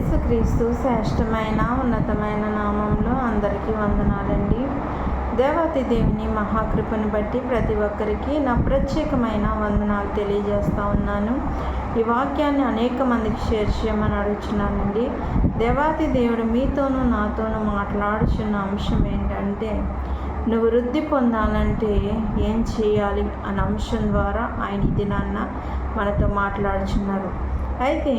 యేసుక్రీస్తు శ్రేష్టమైన ఉన్నతమైన నామంలో అందరికీ వందనాలండి. దేవాతి దేవుని మహాకృపను బట్టి ప్రతి ఒక్కరికి నా ప్రత్యేకమైన వందనాలు తెలియజేస్తూ ఉన్నాను. ఈ వాక్యాన్ని అనేక మందికి షేర్ చేయమని అడుగుతున్నానండి దేవాతి దేవుడు మీతోనూ నాతోనూ మాట్లాడుచున్న అంశం ఏంటంటే నువ్వు వృద్ధి పొందాలంటే ఏం చేయాలి అనే అంశం ద్వారా ఆయన ఇది నాన్న మనతో మాట్లాడుచున్నారు. అయితే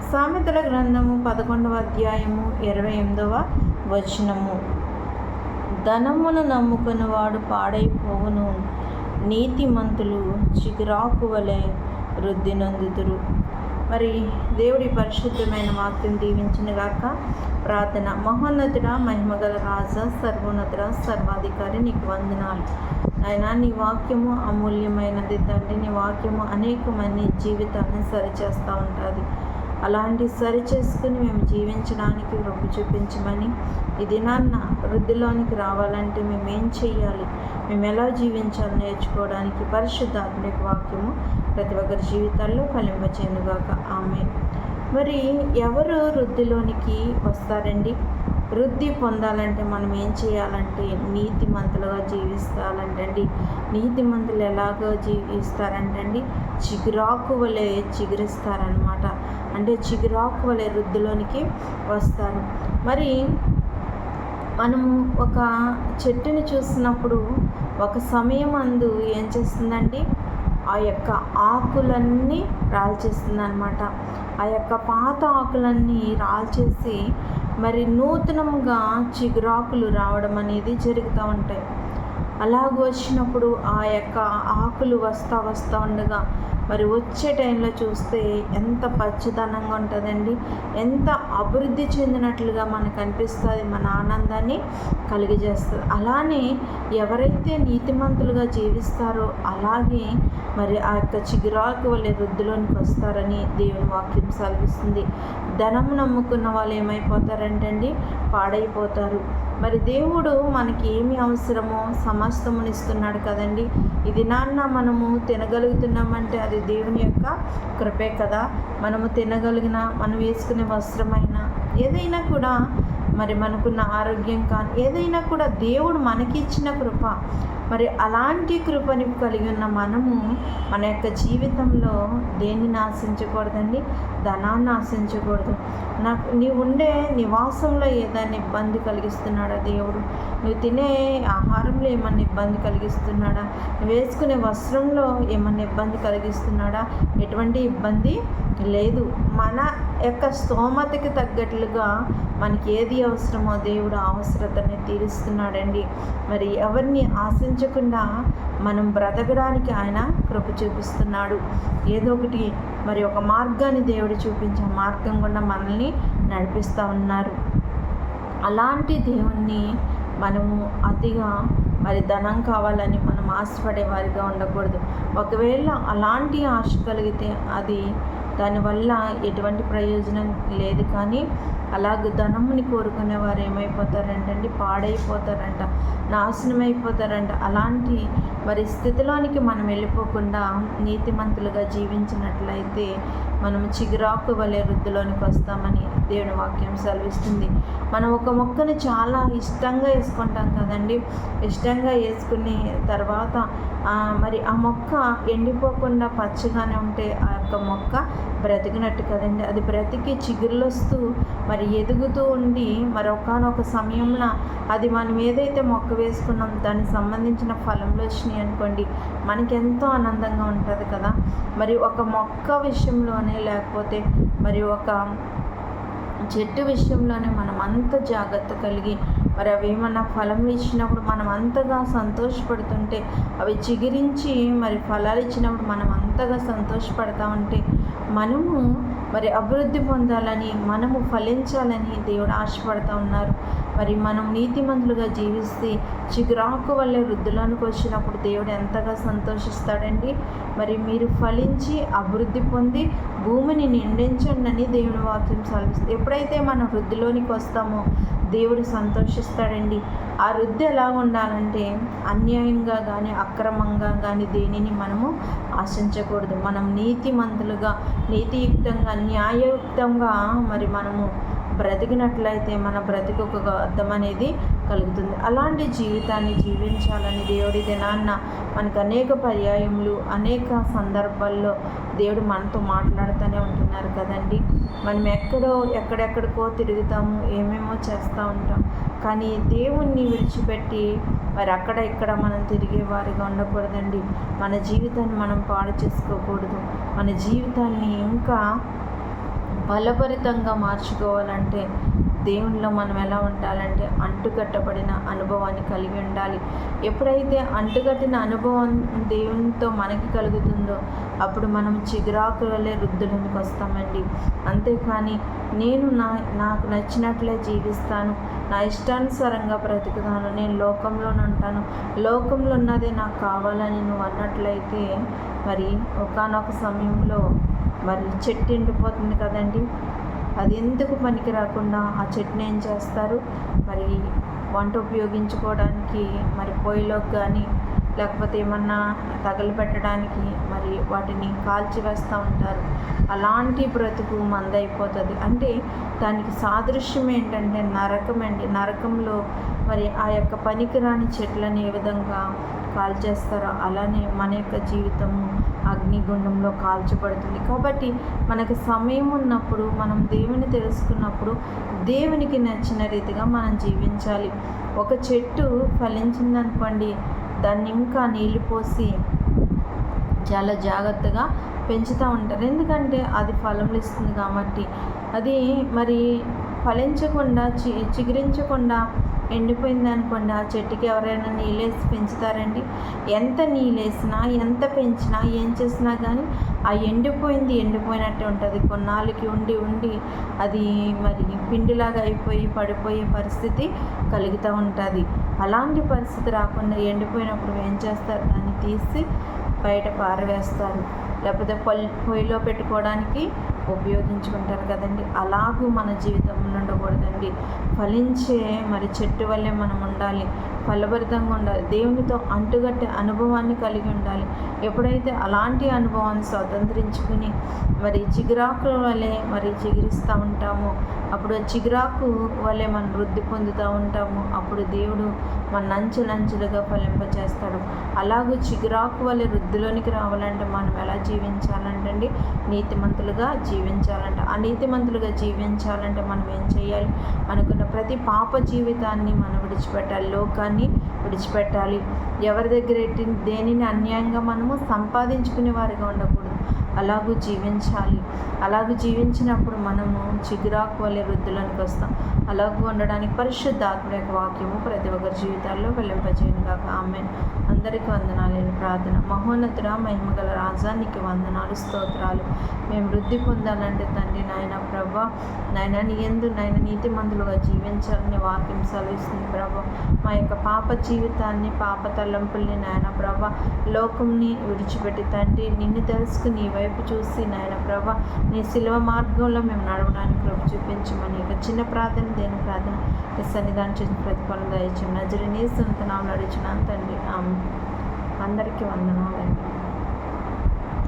సామెతల గ్రంథము పదకొండవ అధ్యాయము ఇరవై ఎనిమిదవ వచనము. ధనమును నమ్ముకుని వాడు పాడైపోవును. నీతిమంతులు చిగురాకు వలె వృద్ధి నందుతురు మరి దేవుడి పరిశుద్ధమైన వాక్యం దీవించిన గాక ప్రార్థన. మహోన్నతుడ మహిమగల రాజా సర్వోన్నతుడ సర్వాధికారి నీకు వందనాలు. ఆయన నీ వాక్యము అమూల్యమైనది తండ్రి. నీ వాక్యము అనేకమంది జీవితాన్ని సరిచేస్తూ ఉంటుంది. అలాంటి సరి చేసుకుని మేము జీవించడానికి రొప్పు చూపించమని ఈ దినాన్న వృద్ధిలోనికి రావాలంటే మేము ఏం చెయ్యాలి? మేము ఎలా జీవించాలి నేర్చుకోవడానికి పరిశుద్ధాత్మిక వాక్యము ప్రతి ఒక్కరి జీవితాల్లో ఫలింపచేయనుగాక. ఆమె మరి ఎవరు వృద్ధిలోనికి వస్తారండి? వృద్ధి పొందాలంటే మనం ఏం చేయాలంటే నీతిమంతులుగా జీవిస్తాలంటే నీతి నీతిమంతులు ఎలాగో జీవిస్తారంటండి? చిగురాకు వలె చిగురిస్తారనమాట అంటే చిగురాకు వలె వృద్ధిలోనికి వస్తారు. మరి మనము ఒక చెట్టుని చూసినప్పుడు ఒక సమయం అందు ఏం చేస్తుందండి? ఆ యొక్క ఆకులన్నీ రాల్చేస్తుంది అనమాట ఆ యొక్క పాత ఆకులన్నీ రాల్చేసి మరి నూతనంగా చిగురాకులు రావడం అనేది జరుగుతూ ఉంటాయి. అలాగ వచ్చినప్పుడు ఆ యొక్క ఆకులు వస్తా వస్తూ ఉండగా మరి వచ్చే టైంలో చూస్తే ఎంత పచ్చదనంగా ఉంటుందండి. ఎంత అభివృద్ధి చెందినట్లుగా మనకు అనిపిస్తుంది మన ఆనందాన్ని కలిగజేస్తుంది. అలానే ఎవరైతే నీతిమంతులుగా జీవిస్తారో అలాగే మరి ఆ యొక్క చిగురాకు వల్ల వృద్ధిలోనికి వస్తారని దేవుని వాక్యం సెలవిస్తుంది. ధనం నమ్ముకున్న వాళ్ళు ఏమైపోతారంటండి? పాడైపోతారు. మరి దేవుడు మనకి ఏమి అవసరమో సమస్తమునిస్తున్నాడు కదండి. ఇది నాన్న మనము తినగలుగుతున్నామంటే అది దేవుని యొక్క కృపే కదా. మనము తినగలిగిన మనం వేసుకునే వస్త్రమైన ఏదైనా కూడా మరి మనకున్న ఆరోగ్యం కానీ ఏదైనా కూడా దేవుడు మనకి ఇచ్చిన కృప. మరి అలాంటి కృపని కలిగి ఉన్న మనము మన యొక్క జీవితంలో దేన్ని ఆశించకూడదండి ధనాన్ని ఆశించకూడదు. నాకు నీవు ఉండే నివాసంలో ఏదైనా ఇబ్బంది కలిగిస్తున్నాడా దేవుడు? నువ్వు తినే ఆహారంలో ఏమన్నా ఇబ్బంది కలిగిస్తున్నాడా? నువ్వు వేసుకునే వస్త్రంలో ఏమన్నా ఇబ్బంది కలిగిస్తున్నాడా? ఎటువంటి ఇబ్బంది లేదు. మన యొక్క స్తోమతకి తగ్గట్లుగా మనకి ఏది అవసరమో దేవుడు అవసరతని తీరుస్తున్నాడండి. మరి ఎవరిని ఆశించకుండా మనం బ్రతకడానికి ఆయన కృప చూపిస్తున్నాడు. ఏదో ఒకటి మరి ఒక మార్గాన్ని దేవుడు చూపించే మార్గం గుండా మనల్ని నడిపిస్తూ ఉన్నారు. అలాంటి దేవుణ్ణి మనము అతిగా మరి ధనం కావాలని మనం ఆశపడే వారిగా ఉండకూడదు. ఒకవేళ అలాంటి ఆశ కలిగితే అది దానివల్ల ఎటువంటి ప్రయోజనం లేదు కానీ అలాగ ధనముని కోరుకునే వారు ఏమైపోతారంటండి? పాడైపోతారంట నాశనం అయిపోతారంట. అలాంటి మరి స్థితిలోనికి మనం వెళ్ళిపోకుండా నీతిమంతులుగా జీవించినట్లయితే మనం చిగురాకు వలె వృద్ధిలోనికి వస్తామని దేవుని వాక్యం సెలవిస్తుంది. మనం ఒక మొక్కను చాలా ఇష్టంగా వేసుకుంటాం కదండి. ఇష్టంగా వేసుకుని తర్వాత మరి ఆ మొక్క ఎండిపోకుండా పచ్చగానే ఉంటే ఆ యొక్క మొక్క బ్రతికినట్టు కదండి. అది బ్రతికి చిగురులు వస్తూ మరి ఎదుగుతూ ఉండి మరి ఒకనొక సమయంలో అది మనం ఏదైతే మొక్క వేసుకున్నాం దానికి సంబంధించిన ఫలంలో వచ్చినాయి అనుకోండి మనకి ఎంతో ఆనందంగా ఉంటుంది కదా. మరి ఒక మొక్క విషయంలోనే లేకపోతే మరి ఒక చెట్టు విషయంలోనే మనం అంత జాగ్రత్త కలిగి మరి అవి ఏమన్నా ఫలం ఇచ్చినప్పుడు మనం అంతగా సంతోషపడుతుంటే అవి చిగురించి మరి ఫలాలు ఇచ్చినప్పుడు మనం అంతగా సంతోషపడతా ఉంటే మనము మరి అభివృద్ధి పొందాలని మనము ఫలించాలని దేవుడు ఆశపడుతూ ఉన్నారు. మరి మనం నీతిమంతులుగా జీవిస్తే చిగురాకు వల్లే వృద్ధులోనికి వచ్చినప్పుడు దేవుడు ఎంతగా సంతోషిస్తాడండి? మరి మీరు ఫలించి అభివృద్ధి పొంది భూమిని నిండించండి దేవుడు వాక్యం సెలవిస్తుంది ఎప్పుడైతే మనం వృద్ధిలోనికి వస్తామో దేవుడు సంతోషిస్తాడండి. ఆ వృద్ధి ఎలా ఉండాలంటే అన్యాయంగా కానీ అక్రమంగా కానీ దేనిని మనము ఆశించకూడదు. మనం నీతిమంతులుగా నీతియుక్తంగా న్యాయయుక్తంగా మరి మనము బ్రతికినట్లయితే మన బ్రతికొక అర్థం అనేది కలుగుతుంది. అలాంటి జీవితాన్ని జీవించాలని దేవుడి దినాన్న మనకు అనేక పర్యాయములు అనేక సందర్భాల్లో దేవుడు మనతో మాట్లాడుతూనే ఉంటున్నారు కదండి. మనం ఎక్కడో ఎక్కడెక్కడికో తిరుగుతాము ఏమేమో చేస్తూ ఉంటాం. కానీ దేవుణ్ణి విడిచిపెట్టి మరి అక్కడ ఇక్కడ మనం తిరిగే వారిగా ఉండకూడదండి. మన జీవితాన్ని మనం పాడు చేసుకోకూడదు. మన జీవితాన్ని ఇంకా బలభరితంగా మార్చుకోవాలంటే దేవునిలో మనం ఎలా ఉండాలంటే అంటుకట్టబడిన అనుభవాన్ని కలిగి ఉండాలి. ఎప్పుడైతే అంటుకట్టిన అనుభవం దేవునితో మనకి కలుగుతుందో అప్పుడు మనం చిగురాకులలే వృద్ధులకి వస్తామండి. అంతేకాని నేను నా నాకు నచ్చినట్లే జీవిస్తాను. నా ఇష్టానుసారంగా బ్రతుకుతాను. నేను లోకంలోనే ఉంటాను. లోకంలో ఉన్నదే నాకు కావాలని నువ్వు అన్నట్లయితే మరి ఒకనొక సమయంలో మరి చెట్టు ఎండిపోతుంది కదండి. అది ఎందుకు పనికి రాకుండా ఆ చెట్టుని ఏం చేస్తారు? మరి వంట ఉపయోగించుకోవడానికి మరి పొయ్యిలోకి కానీ లేకపోతే ఏమన్నా తగలబెట్టడానికి మరి వాటిని కాల్చి వేస్తూ ఉంటారు. అలాంటి బ్రతుకు మందైపోతుంది. అంటే దానికి సాదృశ్యం ఏంటంటే నరకం అండి. నరకంలో మరి ఆ యొక్క పనికిరాని చెట్లను ఏ విధంగా కాల్చేస్తారో అలానే మన యొక్క జీవితము అగ్నిగుండంలో కాల్చబడుతుంది. కాబట్టి మనకు సమయం ఉన్నప్పుడు మనం దేవుని తెలుసుకున్నప్పుడు దేవునికి నచ్చిన రీతిగా మనం జీవించాలి. ఒక చెట్టు ఫలించిందనుకోండి దాన్ని ఇంకా నీళ్ళు పోసి చాలా జాగ్రత్తగా పెంచుతూ ఉంటారు. ఎందుకంటే అది ఫలములు ఇస్తుంది కాబట్టి. అది మరి ఫలించకుండా చి చిగురించకుండా ఎండిపోయింది అనుకోండి ఆ చెట్టుకి ఎవరైనా నీళ్ళేసి పెంచుతారండి. ఎంత నీళ్ళేసినా ఎంత పెంచినా ఏం చేసినా కానీ ఆ ఎండిపోయింది ఎండిపోయినట్టే ఉంటుంది. కొన్నాళ్ళకి ఉండి ఉండి అది మరి పిండిలాగా అయిపోయి పడిపోయే పరిస్థితి కలుగుతూ ఉంటుంది. అలాంటి పరిస్థితి రాకుండా ఎండిపోయినప్పుడు ఏం చేస్తారు? దాన్ని తీసి బయట పారవేస్తారు. లేకపోతే పొల్ పొయ్యిలో పెట్టుకోవడానికి ఉపయోగించుకుంటారు కదండి. అలాగూ మన జీవితంలో ఉండకూడదండి. ఫలించే మరి చెట్టు వల్లే మనం ఉండాలి. ఫలభరితంగా ఉండాలి. దేవునితో అంటుగట్టే అనుభవాన్ని కలిగి ఉండాలి. ఎప్పుడైతే అలాంటి అనుభవాన్ని స్వతంత్రించుకుని మరి చిగురాకుల వలె మరి చిగురిస్తూ ఉంటామో అప్పుడు చిగురాకు వలె మనం వృద్ధి పొందుతూ ఉంటాము అప్పుడు దేవుడు మన నంచులంచులుగా ఫలింపచేస్తాడు. అలాగే చిగురాకు వలె వృద్ధిలోనికి రావాలంటే మనం ఎలా జీవించాలంటే నీతిమంతులుగా జీవించాలంట ఆ నీతిమంతులుగా జీవించాలంటే మనం ఏం చేయాలి. మనకున్న ప్రతి పాప జీవితాన్ని మనం విడిచిపెట్టాలి. లోకాన్ని విడిచిపెట్టాలి. ఎవరి దగ్గర దేనిని అన్యాయంగా మనము సంపాదించుకునే వారిగా ఉండకూడదు. అలాగూ జీవించాలి. అలాగూ జీవించినప్పుడు మనము చిగురాకు వల్లే వృద్ధులకు వస్తాం. అలాగూ ఉండడానికి పరిశుద్ధాత్మ యొక్క వాక్యము ప్రతి ఒక్కరి జీవితాల్లో వెళ్ళింపజేయను కాక ఆమె అందరికీ వందనాలు. ప్రార్థన. మహోన్నతుడ మహిమగల రాజానికి వందనాలు స్తోత్రాలు. మేము వృద్ధి పొందాలంటే తండ్రి నాయన ప్రభ నాయన నీ ఎందు నాయన నీతి మందులుగా జీవించాలని వాక్యం సెలవిస్తుంది ప్రభ. మా యొక్క పాప జీవితాన్ని పాప తలంపుల్ని నాయన ప్రభ లోకంని విడిచిపెట్టి తండ్రి నిన్ను తెలుసుకుని నీ వైపు చూసి నాయన ప్రభ నీ శిల్వ మార్గంలో మేము నడవడానికి కృప చూపించమని ఇక చిన్న ప్రార్థన దేని ప్రార్థన? సన్నిధానం చేసిన ప్రతిఫలం దయచు నజరి నీ సొంత నామలు అడిచిన తండ్రి. అందరికీ వందనాలండి